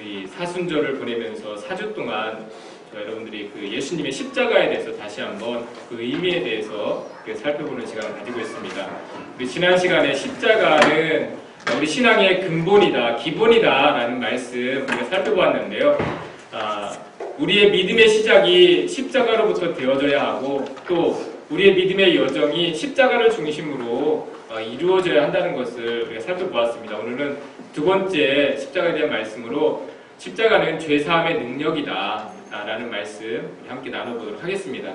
이 사순절을 보내면서 4주 동안 저 여러분들이 그 예수님의 십자가에 대해서 다시 한번 그 의미에 대해서 그 살펴보는 시간을 가지고 있습니다. 우리 지난 시간에 십자가는 우리 신앙의 근본이다, 기본이다라는 말씀 우리가 살펴보았는데요. 아, 우리의 믿음의 시작이 십자가로부터 되어져야 하고 또 우리의 믿음의 여정이 십자가를 중심으로 어, 이루어져야 한다는 것을 우리가 살펴보았습니다. 오늘은 두 번째 십자가에 대한 말씀으로 십자가는 죄사함의 능력이다 라는 말씀 함께 나눠보도록 하겠습니다.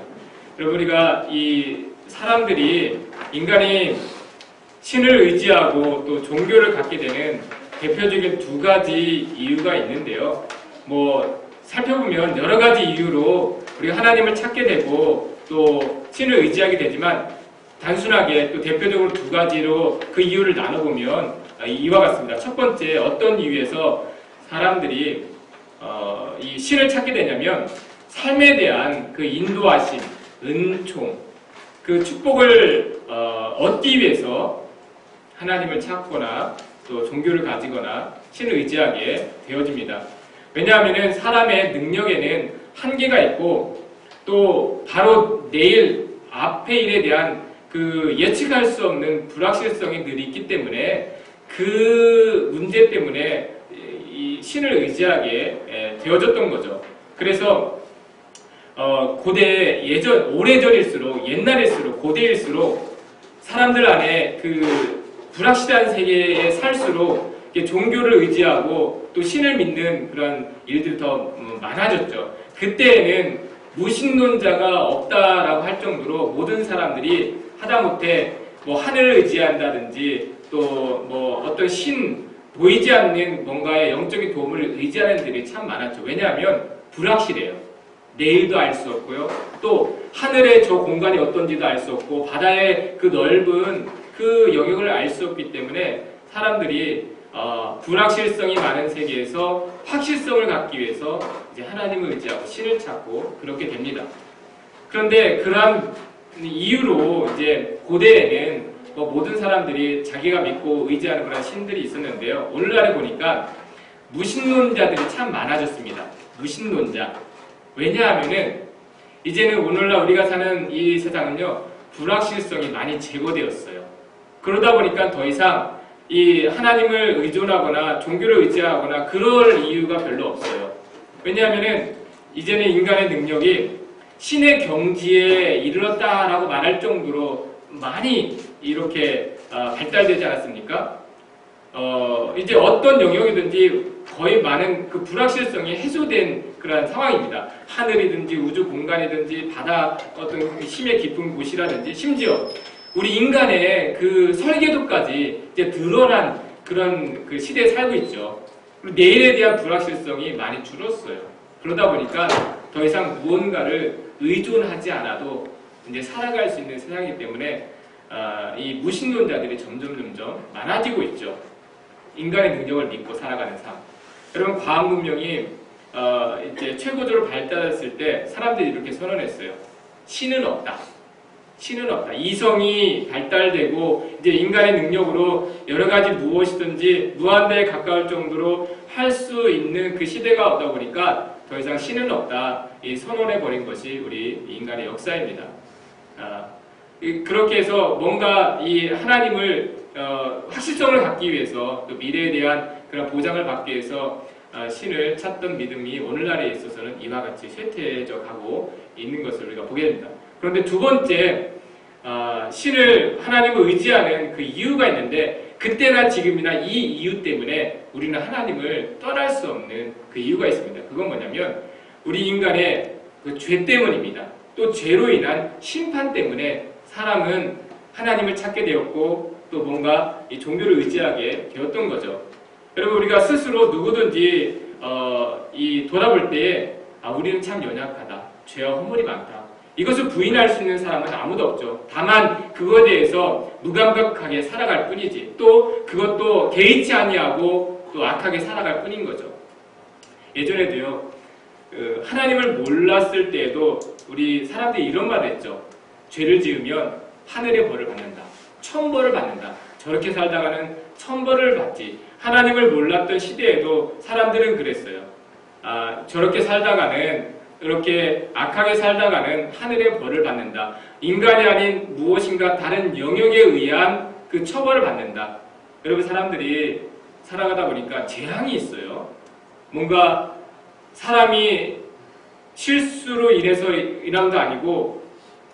여러분 우리가 이 사람들이 인간이 신을 의지하고 또 종교를 갖게 되는 대표적인 두 가지 이유가 있는데요. 뭐 살펴보면 여러 가지 이유로 우리가 하나님을 찾게 되고 또 신을 의지하게 되지만 단순하게 또 대표적으로 두 가지로 그 이유를 나눠보면 이와 같습니다. 첫 번째 어떤 이유에서 사람들이 어, 이 신을 찾게 되냐면 삶에 대한 그 인도하심, 은총, 그 축복을 어, 얻기 위해서 하나님을 찾거나 또 종교를 가지거나 신을 의지하게 되어집니다. 왜냐하면 사람의 능력에는 한계가 있고 또 바로 내일 앞의 일에 대한 그 예측할 수 없는 불확실성이 늘 있기 때문에 그 문제 때문에 이 신을 의지하게 되어졌던 거죠. 그래서 어 고대 예전 오래전일수록 옛날일수록 고대일수록 사람들 안에 그 불확실한 세계에 살수록 종교를 의지하고 또 신을 믿는 그런 일들이 더 음, 많아졌죠. 그때에는 무신론자가 없다라고 할 정도로 모든 사람들이 하다못해 뭐 하늘을 의지한다든지 또 뭐 어떤 신 보이지 않는 뭔가의 영적인 도움을 의지하는 들이 참 많았죠. 왜냐하면 불확실해요. 내일도 알 수 없고요. 또 하늘의 저 공간이 어떤지도 알 수 없고 바다의 그 넓은 그 영역을 알 수 없기 때문에 사람들이 어, 불확실성이 많은 세계에서 확실성을 갖기 위해서 이제 하나님을 의지하고 신을 찾고 그렇게 됩니다. 그런데 그러한 이유로 이제 고대에는 뭐 모든 사람들이 자기가 믿고 의지하는 그런 신들이 있었는데요. 오늘날에 보니까 무신론자들이 참 많아졌습니다. 무신론자. 왜냐하면은 이제는 오늘날 우리가 사는 이 세상은요 불확실성이 많이 제거되었어요. 그러다 보니까 더 이상 이 하나님을 의존하거나 종교를 의지하거나 그럴 이유가 별로 없어요. 왜냐하면은 이제는 인간의 능력이 신의 경지에 이르렀다라고 말할 정도로 많이 이렇게 어, 발달되지 않았습니까? 어, 이제 어떤 영역이든지 거의 많은 그 불확실성이 해소된 그런 상황입니다. 하늘이든지 우주 공간이든지 바다 어떤 힘의 깊은 곳이라든지 심지어 우리 인간의 그 설계도까지 이제 드러난 그런 그 시대에 살고 있죠. 그리고 내일에 대한 불확실성이 많이 줄었어요. 그러다 보니까 더 이상 무언가를 의존하지 않아도 이제 살아갈 수 있는 세상이기 때문에 아, 이 무신론자들이 점점 점점 많아지고 있죠. 인간의 능력을 믿고 살아가는 삶. 여러분 과학 문명이 어, 이제 최고조로 발달했을 때 사람들이 이렇게 선언했어요. 신은 없다. 신은 없다. 이성이 발달되고 이제 인간의 능력으로 여러 가지 무엇이든지 무한대에 가까울 정도로 할 수 있는 그 시대가 오다 보니까 더 이상 신은 없다. 이 선언해 버린 것이 우리 인간의 역사입니다. 아, 그렇게 해서 뭔가 이 하나님을 어, 확실성을 갖기 위해서 또 미래에 대한 그런 보장을 받기 위해서 어, 신을 찾던 믿음이 오늘날에 있어서는 이와 같이 쇠퇴해져 가고 있는 것을 우리가 보게 됩니다. 그런데 두 번째 어, 신을 하나님을 의지하는 그 이유가 있는데 그때나 지금이나 이 이유 때문에 우리는 하나님을 떠날 수 없는 그 이유가 있습니다. 그건 뭐냐면 우리 인간의 그 죄 때문입니다. 또 죄로 인한 심판 때문에 사람은 하나님을 찾게 되었고 또 뭔가 이 종교를 의지하게 되었던 거죠. 여러분 우리가 스스로 누구든지 어, 이 돌아볼 때에 아, 우리는 참 연약하다. 죄와 허물이 많다. 이것을 부인할 수 있는 사람은 아무도 없죠. 다만 그거에 대해서 무감각하게 살아갈 뿐이지. 또 그것도 개의치 아니하고 또 악하게 살아갈 뿐인 거죠. 예전에도요. 그 하나님을 몰랐을 때에도 우리 사람들이 이런 말을 했죠. 죄를 지으면 하늘의 벌을 받는다. 천벌을 받는다. 저렇게 살다가는 천벌을 받지. 하나님을 몰랐던 시대에도 사람들은 그랬어요. 아, 저렇게 살다가는 이렇게 악하게 살다가는 하늘의 벌을 받는다. 인간이 아닌 무엇인가 다른 영역에 의한 그 처벌을 받는다. 여러분 사람들이 살아가다 보니까 재앙이 있어요. 뭔가 사람이 실수로 인해서 일한도 아니고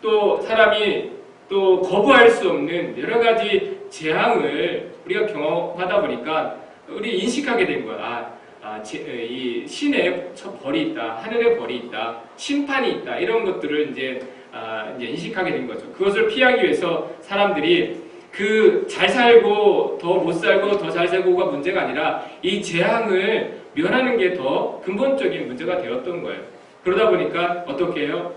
또 사람이 또 거부할 수 없는 여러 가지 재앙을 우리가 경험하다 보니까 우리 인식하게 된 거야. 아, 이 신의 처- 벌이 있다, 하늘의 벌이 있다, 심판이 있다 이런 것들을 이제 아, 인식하게 된 거죠. 그것을 피하기 위해서 사람들이 그 잘 살고 더 못 살고 더 잘 살고가 문제가 아니라 이 재앙을 면하는 게 더 근본적인 문제가 되었던 거예요. 그러다 보니까 어떻게 해요?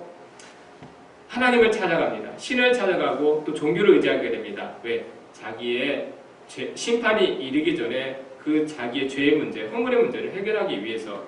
하나님을 찾아갑니다. 신을 찾아가고 또 종교를 의지하게 됩니다. 왜? 자기의 죄- 심판이 이르기 전에 그 자기의 죄의 문제, 허물의 문제를 해결하기 위해서.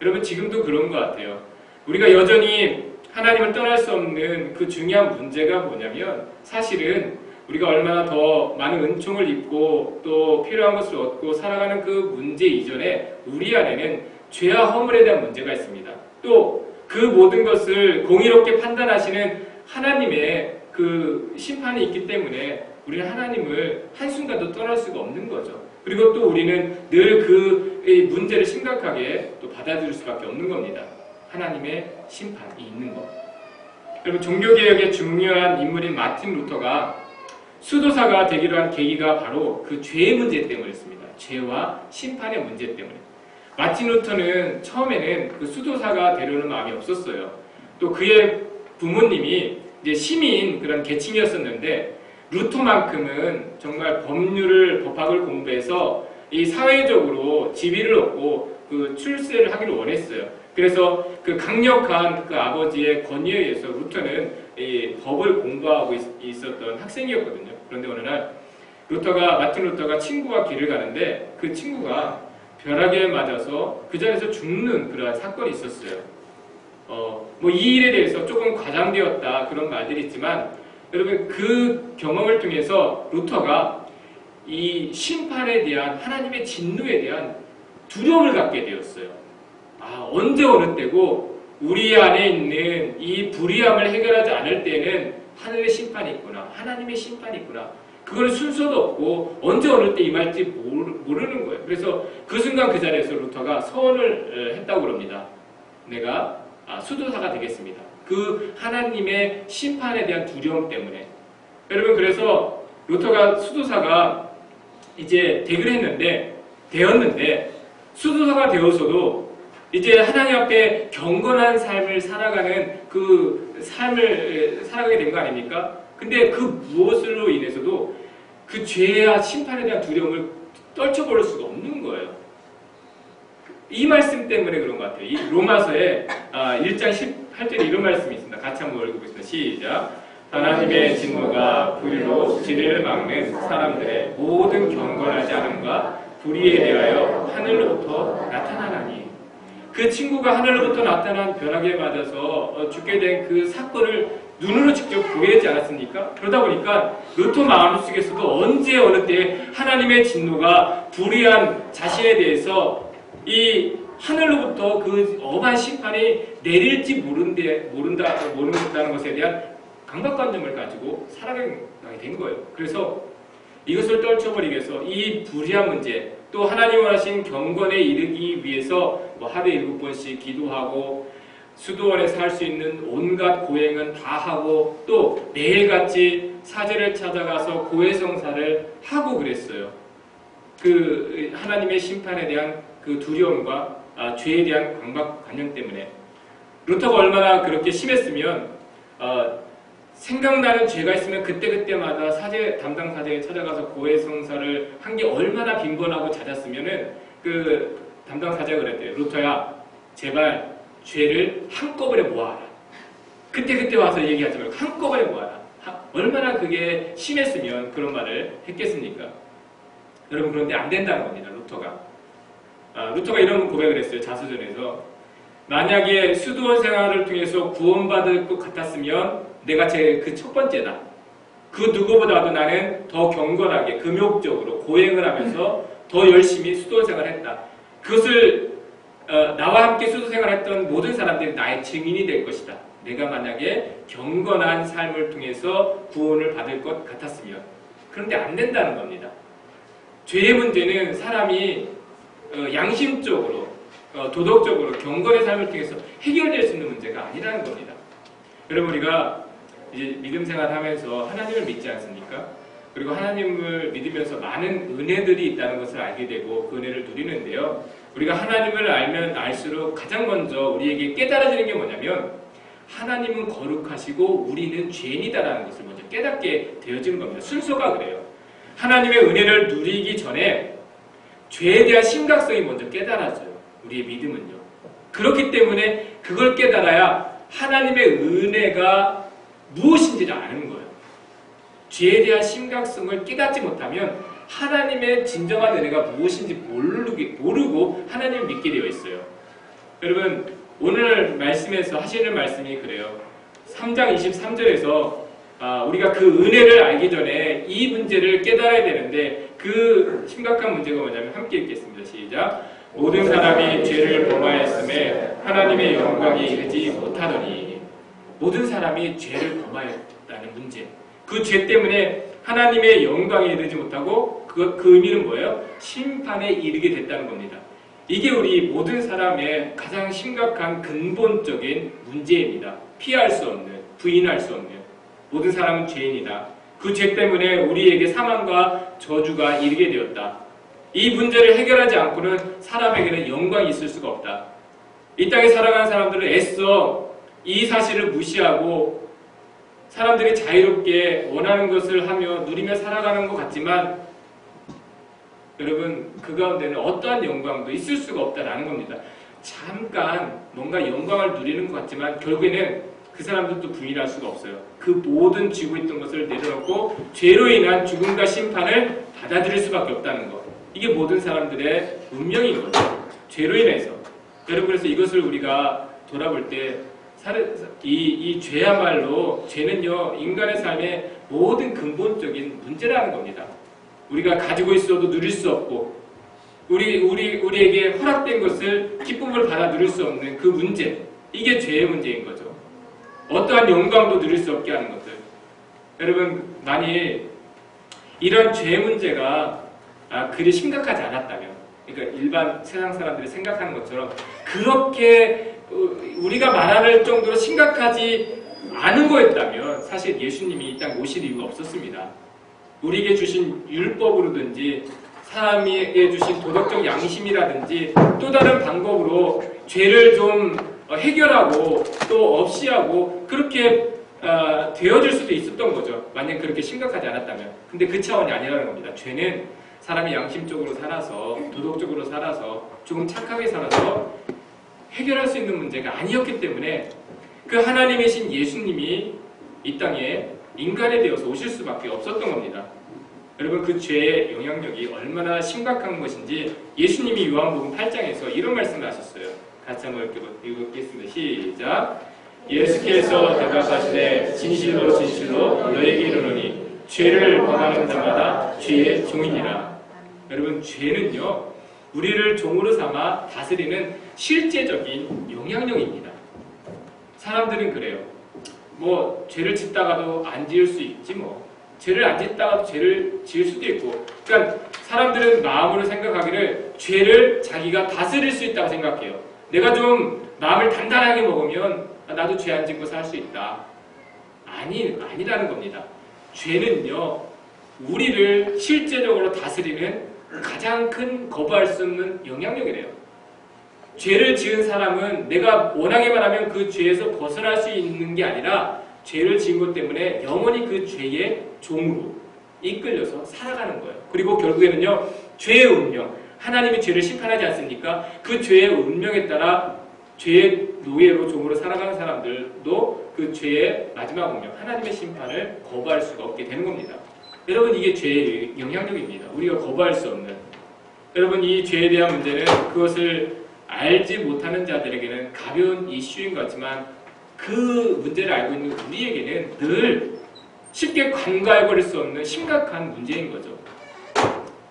여러분 지금도 그런 것 같아요. 우리가 여전히 하나님을 떠날 수 없는 그 중요한 문제가 뭐냐면 사실은 우리가 얼마나 더 많은 은총을 입고 또 필요한 것을 얻고 살아가는 그 문제 이전에 우리 안에는 죄와 허물에 대한 문제가 있습니다. 또 그 모든 것을 공의롭게 판단하시는 하나님의 그 심판이 있기 때문에 우리는 하나님을 한순간도 떠날 수가 없는 거죠. 그리고 또 우리는 늘 그 문제를 심각하게 또 받아들일 수밖에 없는 겁니다. 하나님의 심판이 있는 것. 여러분 종교개혁의 중요한 인물인 마틴 루터가 수도사가 되기로 한 계기가 바로 그 죄의 문제 때문이었습니다. 죄와 심판의 문제 때문에. 마틴 루터는 처음에는 그 수도사가 되려는 마음이 없었어요. 또 그의 부모님이 이제 시민 그런 계층이었었는데 루터만큼은 정말 법률을 법학을 공부해서 이 사회적으로 지위를 얻고 그 출세를 하기를 원했어요. 그래서 그 강력한 그 아버지의 권위에 의해서 루터는 이 법을 공부하고 있, 었던 학생이었거든요. 그런데 어느 날 루터가 마틴 루터가 친구와 길을 가는데 그 친구가 벼락에 맞아서 그 자리에서 죽는 그러한 사건이 있었어요. 어, 뭐 이 일에 대해서 조금 과장되었다 그런 말들이 있지만 여러분 그 경험을 통해서 루터가 이 심판에 대한 하나님의 진노에 대한 두려움을 갖게 되었어요. 아, 언제 어느 때고 우리 안에 있는 이 불의함을 해결하지 않을 때는 하늘의 심판이 있구나. 하나님의 심판이 있구나. 그걸 순서도 없고 언제 어느 때 임할지 모르- 모르는 거예요. 그래서 그 순간 그 자리에서 루터가 서원을 에, 했다고 그럽니다. 내가 아, 수도사가 되겠습니다. 그 하나님의 심판에 대한 두려움 때문에. 여러분 그래서 루터가 수도사가 이제 되기로 했는데 되었는데 수도사가 되어서도 이제 하나님 앞에 경건한 삶을 살아가는 그 삶을 살아가게 된 거 아닙니까? 근데 그 무엇으로 인해서도 그 죄와 심판에 대한 두려움을 떨쳐버릴 수가 없는 거예요. 이 말씀 때문에 그런 것 같아요. 이 로마서에 아, 1장 18절에 이런 말씀이 있습니다. 같이 한번 읽어보겠습니다. 시작. 하나님의 진노가 불의로 진리를 막는 사람들의 모든 경건하지 않음과 불의에 대하여 하늘로부터 나타나나니 그 친구가 하늘로부터 나타난 벼락에 맞아서 어, 죽게 된 그 사건을 눈으로 직접 보이지 않았습니까? 그러다 보니까 루터 마음속에서도 언제 어느 때 하나님의 진노가 불의한 자신에 대해서 이 하늘로부터 그 엄한 심판이 내릴지 모른데, 모른다, 모른다는 것에 대한 강박관념을 가지고 살아가게 된 거예요. 그래서 이것을 떨쳐버리기 위해서 이 불의한 문제, 또 하나님 원하신 경건에 이르기 위해서 뭐 하루에 일곱 번씩 기도하고 수도원에서 할수 있는 온갖 고행은 다 하고 또 매일같이 사제를 찾아가서 고해성사를 하고 그랬어요. 그 하나님의 심판에 대한 그 두려움과 아, 죄에 대한 강박관념 때문에 루터가 얼마나 그렇게 심했으면 어, 생각나는 죄가 있으면 그때그때마다 사제 담당 사제에 찾아가서 고해성사를 한 게 얼마나 빈번하고 잦았으면은 그 담당 사제가 그랬대요. 루터야 제발 죄를 한꺼번에 모아라. 그때그때 와서 얘기하지 말고 한꺼번에 모아라. 하- 얼마나 그게 심했으면 그런 말을 했겠습니까? 여러분 그런데 안 된다는 겁니다. 루터가. 아, 루터가 이런 고백을 했어요. 자서전에서. 만약에 수도원 생활을 통해서 구원받을 것 같았으면 내가 제 그 첫 번째다. 그 누구보다도 나는 더 경건하게 금욕적으로 고행을 하면서 더 열심히 수도 생활했다. 그것을 어, 나와 함께 수도 생활했던 모든 사람들이 나의 증인이 될 것이다. 내가 만약에 경건한 삶을 통해서 구원을 받을 것 같았으면 그런데 안 된다는 겁니다. 죄의 문제는 사람이 어, 양심적으로 어, 도덕적으로 경건의 삶을 통해서 해결될 수 있는 문제가 아니라는 겁니다. 여러분 우리가 이제 믿음 생활하면서 하나님을 믿지 않습니까? 그리고 하나님을 믿으면서 많은 은혜들이 있다는 것을 알게 되고 그 은혜를 누리는데요. 우리가 하나님을 알면 알수록 가장 먼저 우리에게 깨달아지는 게 뭐냐면 하나님은 거룩하시고 우리는 죄인이다라는 것을 먼저 깨닫게 되어지는 겁니다. 순서가 그래요. 하나님의 은혜를 누리기 전에 죄에 대한 심각성이 먼저 깨달아져요. 우리의 믿음은요. 그렇기 때문에 그걸 깨달아야 하나님의 은혜가 무엇인지를 아는 거예요. 죄에 대한 심각성을 깨닫지 못하면 하나님의 진정한 은혜가 무엇인지 모르고 하나님을 믿게 되어 있어요. 여러분, 오늘 말씀에서 하시는 말씀이 그래요. 3장 23절에서 아, 우리가 그 은혜를 알기 전에 이 문제를 깨달아야 되는데 그 심각한 문제가 뭐냐면 함께 읽겠습니다. 시작. 모든 사람이 죄를 범하였음에 하나님의 영광이 이르지 못하더니 모든 사람이 죄를 범하였다는 문제. 그 죄 때문에 하나님의 영광에 이르지 못하고 그, 그 의미는 뭐예요? 심판에 이르게 됐다는 겁니다. 이게 우리 모든 사람의 가장 심각한 근본적인 문제입니다. 피할 수 없는, 부인할 수 없는. 모든 사람은 죄인이다. 그 죄 때문에 우리에게 사망과 저주가 이르게 되었다. 이 문제를 해결하지 않고는 사람에게는 영광이 있을 수가 없다. 이 땅에 살아가는 사람들은 애써 이 사실을 무시하고 사람들이 자유롭게 원하는 것을 하며 누리며 살아가는 것 같지만 여러분 그 가운데는 어떠한 영광도 있을 수가 없다라는 겁니다. 잠깐 뭔가 영광을 누리는 것 같지만 결국에는 그 사람들도 부인할 수가 없어요. 그 모든 쥐고 있던 것을 내려놓고 죄로 인한 죽음과 심판을 받아들일 수밖에 없다는 것. 이게 모든 사람들의 운명인 거죠. 죄로 인해서. 여러분 그래서 이것을 우리가 돌아볼 때 이, 이 죄야말로 죄는요 인간의 삶의 모든 근본적인 문제라는 겁니다. 우리가 가지고 있어도 누릴 수 없고 우리 우리 우리에게 허락된 것을 기쁨을 받아 누릴 수 없는 그 문제 이게 죄의 문제인 거죠. 어떠한 영광도 누릴 수 없게 하는 것들. 여러분 만일 이런 죄 문제가 아, 그리 심각하지 않았다면, 그러니까 일반 세상 사람들이 생각하는 것처럼 그렇게 우리가 말할 정도로 심각하지 않은 거였다면 사실 예수님이 이 땅 오실 이유가 없었습니다. 우리에게 주신 율법으로든지 사람에게 주신 도덕적 양심이라든지 또 다른 방법으로 죄를 좀 해결하고 또 없이 하고 그렇게 어, 되어질 수도 있었던 거죠. 만약 그렇게 심각하지 않았다면. 근데 그 차원이 아니라는 겁니다. 죄는 사람이 양심적으로 살아서 도덕적으로 살아서 조금 착하게 살아서 해결할 수 있는 문제가 아니었기 때문에 그 하나님이신 예수님이 이 땅에 인간에 되어서 오실 수밖에 없었던 겁니다. 여러분 그 죄의 영향력이 얼마나 심각한 것인지 예수님이 요한복음 8장에서 이런 말씀을 하셨어요. 같이 한번 읽겠습니다. 시작. 예수께서 대답하시되 진실로 진실로 너에게 이르노니 죄를 범하는 자마다 죄의 종이니라. 여러분 죄는요 우리를 종으로 삼아 다스리는 실제적인 영향력입니다. 사람들은 그래요. 뭐 죄를 짓다가도 안 지을 수 있지 뭐. 죄를 안 짓다가도 죄를 지을 수도 있고. 그러니까 사람들은 마음으로 생각하기를 죄를 자기가 다스릴 수 있다고 생각해요. 내가 좀 마음을 단단하게 먹으면 나도 죄 안 짓고 살 수 있다. 아니 아니라는 겁니다. 죄는요 우리를 실제적으로 다스리는 가장 큰 거부할 수 없는 영향력이래요. 죄를 지은 사람은 내가 원하기만 하면 그 죄에서 벗어날 수 있는 게 아니라 죄를 지은 것 때문에 영원히 그 죄의 종으로 이끌려서 살아가는 거예요. 그리고 결국에는요, 죄의 운명, 하나님이 죄를 심판하지 않습니까? 그 죄의 운명에 따라 죄의 노예로 종으로 살아가는 사람들도 그 죄의 마지막 운명, 하나님의 심판을 거부할 수가 없게 되는 겁니다. 여러분 이게 죄의 영향력입니다. 우리가 거부할 수 없는. 여러분 이 죄에 대한 문제는 그것을 알지 못하는 자들에게는 가벼운 이슈인 것 같지만 그 문제를 알고 있는 우리에게는 늘 쉽게 간과해버릴 수 없는 심각한 문제인 거죠.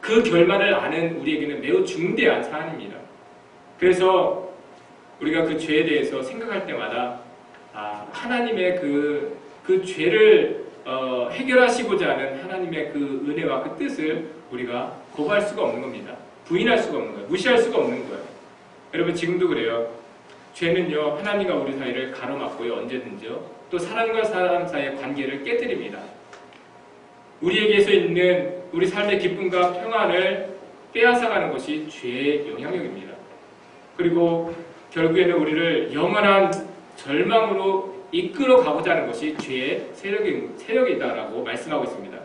그 결말을 아는 우리에게는 매우 중대한 사안입니다. 그래서 우리가 그 죄에 대해서 생각할 때마다 아, 하나님의 그, 그 죄를 어, 해결하시고자 하는 하나님의 그 은혜와 그 뜻을 우리가 거부할 수가 없는 겁니다. 부인할 수가 없는 거예요. 무시할 수가 없는 거예요. 여러분 지금도 그래요. 죄는요 하나님과 우리 사이를 가로막고요 언제든지요 또 사람과 사람 사이의 관계를 깨뜨립니다. 우리에게서 있는 우리 삶의 기쁨과 평안을 빼앗아가는 것이 죄의 영향력입니다. 그리고 결국에는 우리를 영원한 절망으로 이끌어 가고자 하는 것이 죄의 세력이, 세력이다라고 말씀하고 있습니다.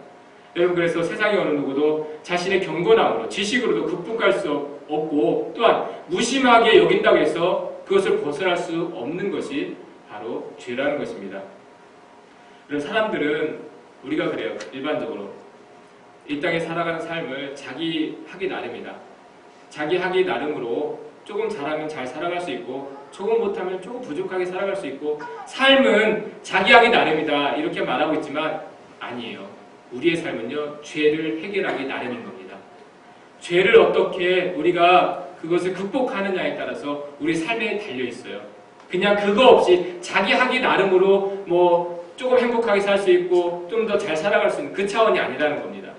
여러분 그래서 세상의 어느 누구도 자신의 경건함으로 지식으로도 극복할 수 없고 또한 무심하게 여긴다고 해서 그것을 벗어날 수 없는 것이 바로 죄라는 것입니다. 그런 사람들은 우리가 그래요. 일반적으로 이 땅에 살아가는 삶을 자기 하기 나름이다. 자기 하기 나름으로 조금 잘하면 잘 살아갈 수 있고 조금 못하면 조금 부족하게 살아갈 수 있고 삶은 자기 하기 나름이다 이렇게 말하고 있지만 아니에요. 우리의 삶은요 죄를 해결하기 나름인 겁니다. 죄를 어떻게 우리가 그것을 극복하느냐에 따라서 우리 삶에 달려 있어요. 그냥 그거 없이 자기 하기 나름으로 뭐 조금 행복하게 살 수 있고 좀 더 잘 살아갈 수 있는 그 차원이 아니라는 겁니다.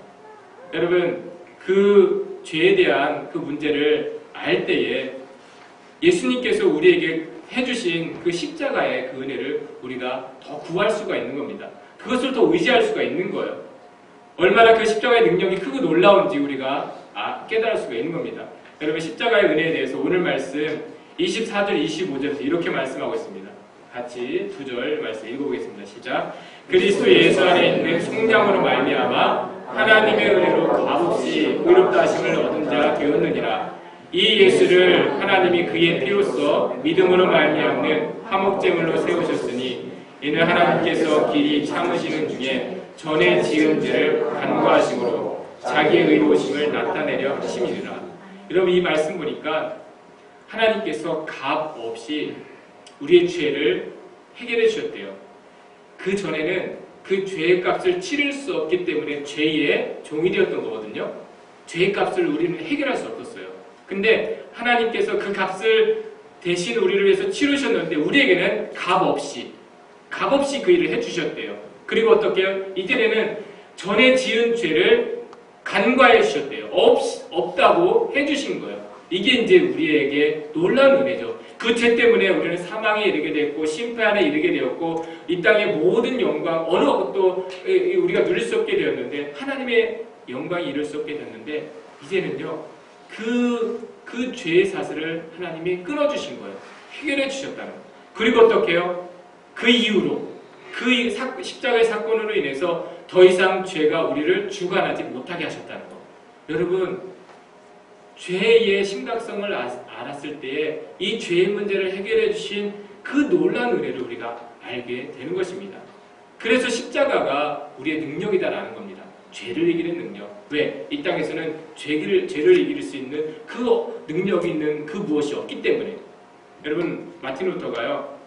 여러분 그 죄에 대한 그 문제를 알 때에 예수님께서 우리에게 해주신 그 십자가의 그 은혜를 우리가 더 구할 수가 있는 겁니다. 그것을 더 의지할 수가 있는 거예요. 얼마나 그 십자가의 능력이 크고 놀라운지 우리가 아, 깨달을 수가 있는 겁니다. 여러분 십자가의 은혜에 대해서 오늘 말씀 24절 25절에서 이렇게 말씀하고 있습니다. 같이 두 절 말씀 읽어보겠습니다. 시작. 그리스도 예수 안에 있는 성장으로 말미암아 하나님의 은혜로 값없이 의롭다 하심을 얻은 자 되었느니라. 이 예수를 하나님이 그의 피로써 믿음으로 말미암는 화목제물로 세우셨으니 이는 하나님께서 길이 참으시는 중에 전에 지은 죄를 간과하심으로 자기의 의로우심을 나타내려 하심이니라. 여러분 이 말씀 보니까 하나님께서 값 없이 우리의 죄를 해결해 주셨대요. 그 전에는 그 죄의 값을 치를 수 없기 때문에 죄의 종이 되었던 거거든요. 죄의 값을 우리는 해결할 수 없었어요. 근데 하나님께서 그 값을 대신 우리를 위해서 치르셨는데 우리에게는 값 없이 값 없이 그 일을 해주셨대요. 그리고 어떻게 해요? 이전에는 전에 지은 죄를 간과해 주셨대요. 없, 없다고 해주신 거예요. 이게 이제 우리에게 놀라운 은혜죠. 그 죄 때문에 우리는 사망에 이르게 됐고 심판에 이르게 되었고 이 땅의 모든 영광 어느 것도 우리가 누릴 수 없게 되었는데 하나님의 영광이 이룰 수 없게 되었는데 이제는요 그, 그 죄의 사슬을 하나님이 끊어주신 거예요. 해결해 주셨다는 거예요. 그리고 어떻게 해요? 그 이후로 그 십자가의 사건으로 인해서 더 이상 죄가 우리를 주관하지 못하게 하셨다는 거. 여러분 죄의 심각성을 알았을 때에 이 죄의 문제를 해결해 주신 그 놀라운 은혜를 우리가 알게 되는 것입니다. 그래서 십자가가 우리의 능력이다라는 겁니다. 죄를 이기는 능력. 왜? 이 땅에서는 죄를, 죄를 이길 수 있는 그 능력이 있는 그 무엇이 없기 때문에. 여러분, 마틴 루터가요,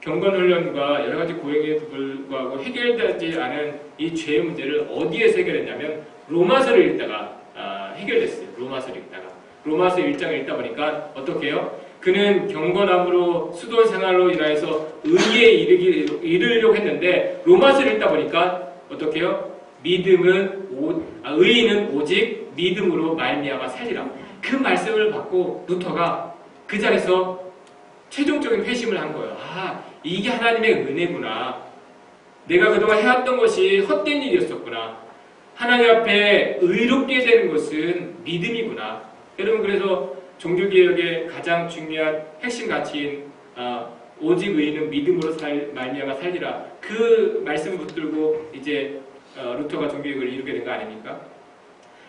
경건훈련과 여러 가지 고행에 불구하고 해결되지 않은 이 죄의 문제를 어디에서 해결했냐면, 로마서를 읽다가 아, 해결됐어요. 로마서를. 로마서 1장을 읽다 보니까 어떻게 해요? 그는 경건함으로 수도 생활로 인하여서 의에 이르기, 이르려고 했는데 로마서를 읽다 보니까 어떻게 해요? 믿음은 오, 아, 의인은 오직 믿음으로 말미암아 살리라. 그 말씀을 받고 루터가 그 자리에서 최종적인 회심을 한 거예요. 아 이게 하나님의 은혜구나. 내가 그동안 해왔던 것이 헛된 일이었었구나. 하나님 앞에 의롭게 되는 것은 믿음이구나. 여러분 그래서 종교개혁의 가장 중요한 핵심 가치인 아, 오직 의인은 믿음으로 살, 말미암아 살리라. 그 말씀을 붙들고 이제 어, 루터가 종교개혁을 이루게 된 거 아닙니까?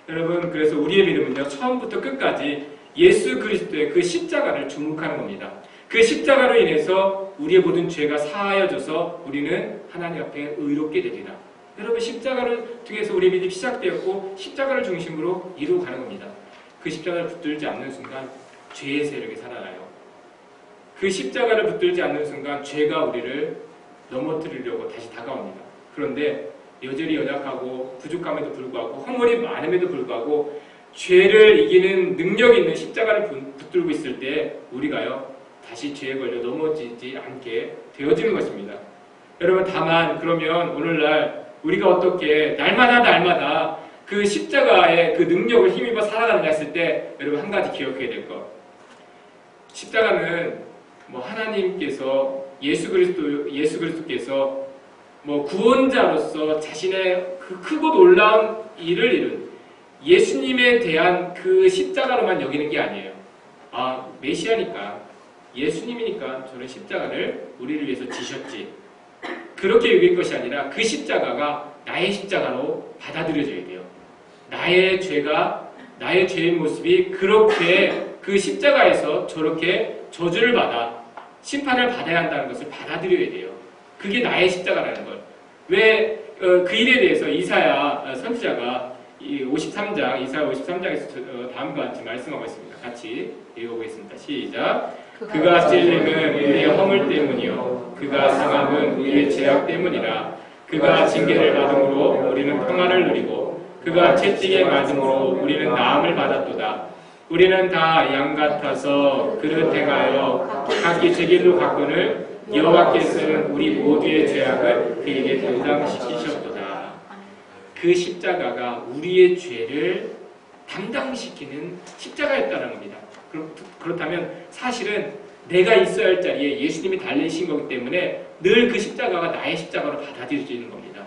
여러분 그래서 우리의 믿음은요 처음부터 끝까지 예수 그리스도의 그 십자가를 주목하는 겁니다. 그 십자가로 인해서 우리의 모든 죄가 사하여져서 우리는 하나님 앞에 의롭게 되리라. 여러분 십자가를 통해서 우리의 믿음이 시작되었고 십자가를 중심으로 이루어가는 겁니다. 그 십자가를 붙들지 않는 순간 죄의 세력이 살아나요. 그 십자가를 붙들지 않는 순간 죄가 우리를 넘어뜨리려고 다시 다가옵니다. 그런데 여전히 연약하고 부족함에도 불구하고 허물이 많음에도 불구하고 죄를 이기는 능력 있는 십자가를 부- 붙들고 있을 때 우리가요 다시 죄에 걸려 넘어지지 않게 되어지는 것입니다. 여러분 다만 그러면 오늘날 우리가 어떻게 날마다 날마다 그 십자가의 그 능력을 힘입어 살아가느냐 했을 때 여러분 한 가지 기억해야 될 것. 십자가는 뭐 하나님께서 예수 그리스도 예수 그리스도께서 뭐 구원자로서 자신의 그 크고 놀라운 일을 이룬 예수님에 대한 그 십자가로만 여기는 게 아니에요. 아 메시아니까 예수님이니까 저는 십자가를 우리를 위해서 지셨지. 그렇게 여길 것이 아니라 그 십자가가 나의 십자가로 받아들여져야 돼요. 나의 죄가 나의 죄의 모습이 그렇게 그 십자가에서 저렇게 저주를 받아 심판을 받아야 한다는 것을 받아들여야 돼요. 그게 나의 십자가라는 걸. 왜 그 일에 대해서 이사야 어, 선지자가 53장 이사야 53장에서 다음과 같이 말씀하고 있습니다. 같이 읽어보겠습니다. 시작. 그가 찔림은 우리의 허물 때문이요 그가 상함은 우리의 죄악 때문이라 그가 징계를 받음으로 우리는 평화를 누리고 그가 채찍에 맞음으로 우리는 나음을 받았도다 우리는 다 양 같아서 그릇 행하여 각기 제 길로 갔거늘 여호와께서는 우리 모두의 죄악을 그에게 담당시키셨도다 그 십자가가 우리의 죄를 담당시키는 십자가였다는 겁니다. 그렇- 그렇다면 사실은 내가 있어야 할 자리에 예수님이 달리신 거기 때문에 늘 그 십자가가 나의 십자가로 받아들여지는 겁니다.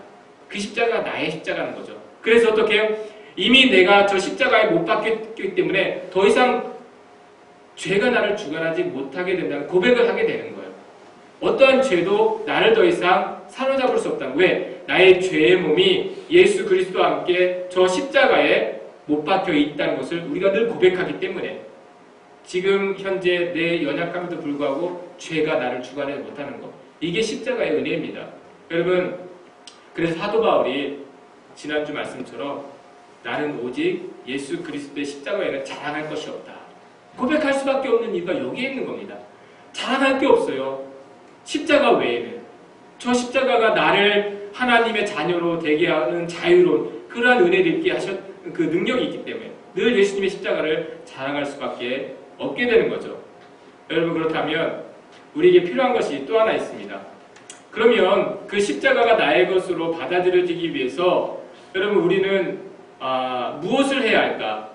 그 십자가가 나의 십자가는 거죠. 그래서 어떻게 해요? 이미 내가 저 십자가에 못 박혔기 때문에 더 이상 죄가 나를 주관하지 못하게 된다는 고백을 하게 되는 거예요. 어떠한 죄도 나를 더 이상 사로잡을 수 없다. 왜? 나의 죄의 몸이 예수 그리스도와 함께 저 십자가에 못 박혀 있다는 것을 우리가 늘 고백하기 때문에 지금 현재 내 연약함에도 불구하고 죄가 나를 주관하지 못하는 것. 이게 십자가의 은혜입니다. 여러분, 그래서 사도 바울이 지난주 말씀처럼 나는 오직 예수 그리스도의 십자가에는 자랑할 것이 없다. 고백할 수밖에 없는 이유가 여기에 있는 겁니다. 자랑할 게 없어요. 십자가 외에는. 저 십자가가 나를 하나님의 자녀로 되게 하는 자유로운 그러한 은혜를 입게 하셨, 그 능력이 있기 때문에 늘 예수님의 십자가를 자랑할 수밖에 없게 되는 거죠. 여러분, 그렇다면 우리에게 필요한 것이 또 하나 있습니다. 그러면 그 십자가가 나의 것으로 받아들여지기 위해서 여러분, 우리는 아, 무엇을 해야 할까?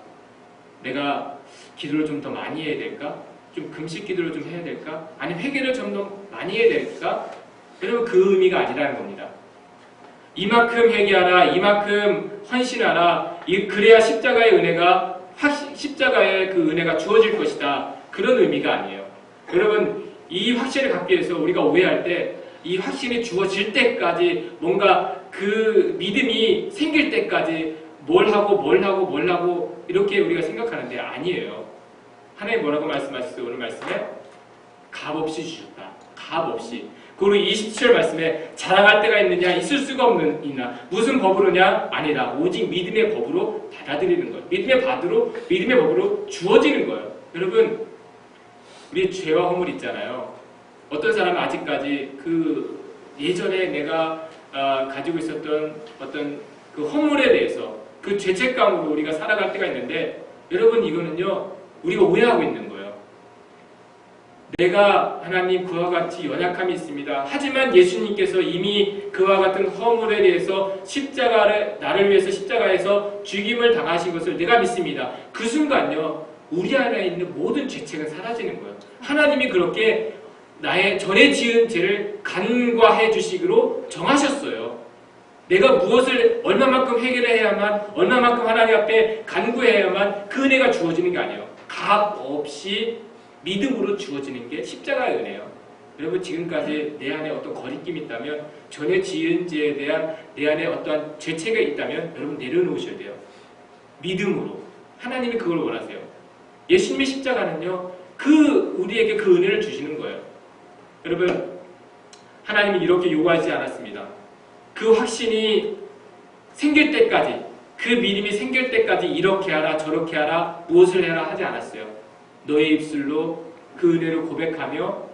내가 기도를 좀 더 많이 해야 될까? 좀 금식 기도를 좀 해야 될까? 아니면 회개를 좀 더 많이 해야 될까? 여러분 그 의미가 아니라는 겁니다. 이만큼 회개하라, 이만큼 헌신하라, 이 그래야 십자가의 은혜가 확- 십자가의 그 은혜가 주어질 것이다. 그런 의미가 아니에요. 여러분 이 확신을 갖기 위해서 우리가 오해할 때 이 확신이 주어질 때까지 뭔가 그 믿음이 생길 때까지 뭘 하고 뭘 하고 뭘 하고 이렇게 우리가 생각하는데 아니에요. 하나님 뭐라고 말씀하셨어요? 오늘 말씀에 값 없이 주셨다. 값 없이. 그리고 27절 말씀에 자랑할 때가 있느냐 있을 수가 없는 이나 무슨 법으로냐 아니다. 오직 믿음의 법으로 받아들이는 거예요. 믿음의 받으로 믿음의 법으로 주어지는 거예요. 여러분 우리 죄와 허물 있잖아요. 어떤 사람은 아직까지 그 예전에 내가 아, 가지고 있었던 어떤 그 허물에 대해서 그 죄책감으로 우리가 살아갈 때가 있는데 여러분 이거는요 우리가 오해하고 있는 거예요. 내가 하나님 그와 같이 연약함이 있습니다. 하지만 예수님께서 이미 그와 같은 허물에 대해서 십자가를 나를 위해서 십자가에서 죽임을 당하신 것을 내가 믿습니다. 그 순간요 우리 안에 있는 모든 죄책은 사라지는 거예요. 하나님이 그렇게 나의 전에 지은 죄를 간과해 주시기로 정하셨어요. 내가 무엇을 얼마만큼 해결을 해야만 얼마만큼 하나님 앞에 간구해야만 그 은혜가 주어지는 게 아니에요. 값 없이 믿음으로 주어지는 게 십자가의 은혜예요. 여러분 지금까지 내 안에 어떤 거리낌이 있다면 전에 지은 죄에 대한 내 안에 어떠한 죄책이 있다면 여러분 내려놓으셔야 돼요. 믿음으로 하나님이 그걸 원하세요. 예수님의 십자가는요 그 우리에게 그 은혜를 주시는 거예요. 여러분 하나님이 이렇게 요구하지 않았습니다. 그 확신이 생길 때까지 그 믿음이 생길 때까지 이렇게 하라 저렇게 하라 무엇을 해라 하지 않았어요. 너의 입술로 그 은혜를 고백하며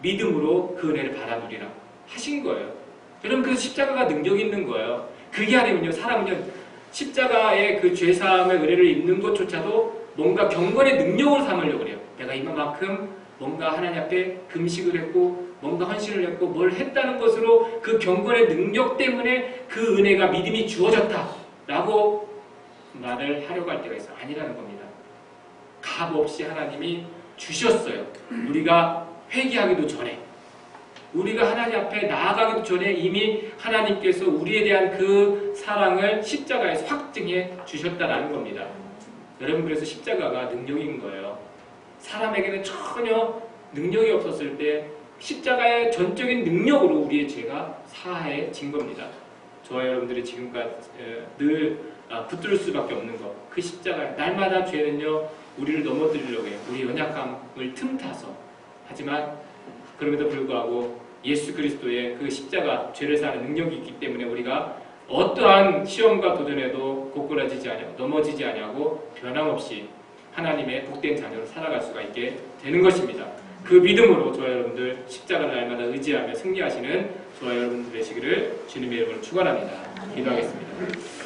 믿음으로 그 은혜를 받아들이라 하신 거예요. 여러분 그 십자가가 능력 있는 거예요. 그게 아니면요 사람은요 십자가의 그 죄사함의 은혜를 입는 것조차도 뭔가 경건의 능력으로 삼으려고 그래요. 내가 이만큼 뭔가 하나님 앞에 금식을 했고 뭔가 헌신을 했고 뭘 했다는 것으로 그 경건의 능력 때문에 그 은혜가 믿음이 주어졌다 라고 말을 하려고 할 때가 있어 아니라는 겁니다. 값 없이 하나님이 주셨어요. 우리가 회개하기도 전에 우리가 하나님 앞에 나아가기도 전에 이미 하나님께서 우리에 대한 그 사랑을 십자가에서 확증해 주셨다라는 겁니다. 여러분 그래서 십자가가 능력인 거예요. 사람에게는 전혀 능력이 없었을 때 십자가의 전적인 능력으로 우리의 죄가 사해진 겁니다. 저와 여러분들이 지금까지 에, 늘 아, 붙들 수밖에 없는 것. 그 십자가 날마다 죄는요 우리를 넘어뜨리려고 해요. 우리 연약함을 틈타서. 하지만 그럼에도 불구하고 예수 그리스도의 그 십자가 죄를 사는 능력이 있기 때문에 우리가 어떠한 시험과 도전에도 고꾸라지지 아니하고 넘어지지 아니하고 변함없이 하나님의 복된 자녀로 살아갈 수가 있게 되는 것입니다. 그 믿음으로 저와 여러분들 십자가를 날마다 의지하며 승리하시는 저와 여러분 들 되시기를 주님의 이름으로 축원합니다. 기도하겠습니다.